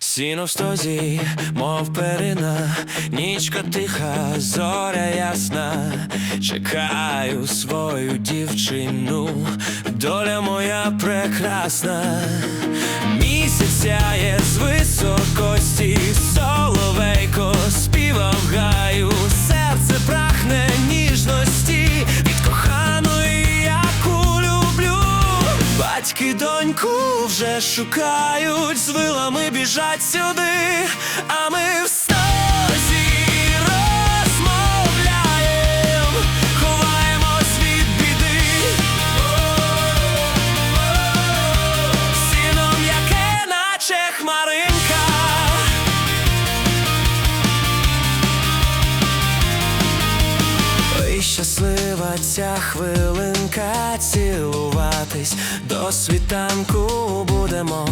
Сіно в стозі, мов перина, нічка тиха, зоря ясна, чекаю свою дівчину, доля моя прекрасна, місяць Батьки доньку вже шукають, з вилами біжать сюди, а ми в ця хвилинка, цілуватись до світанку будемо.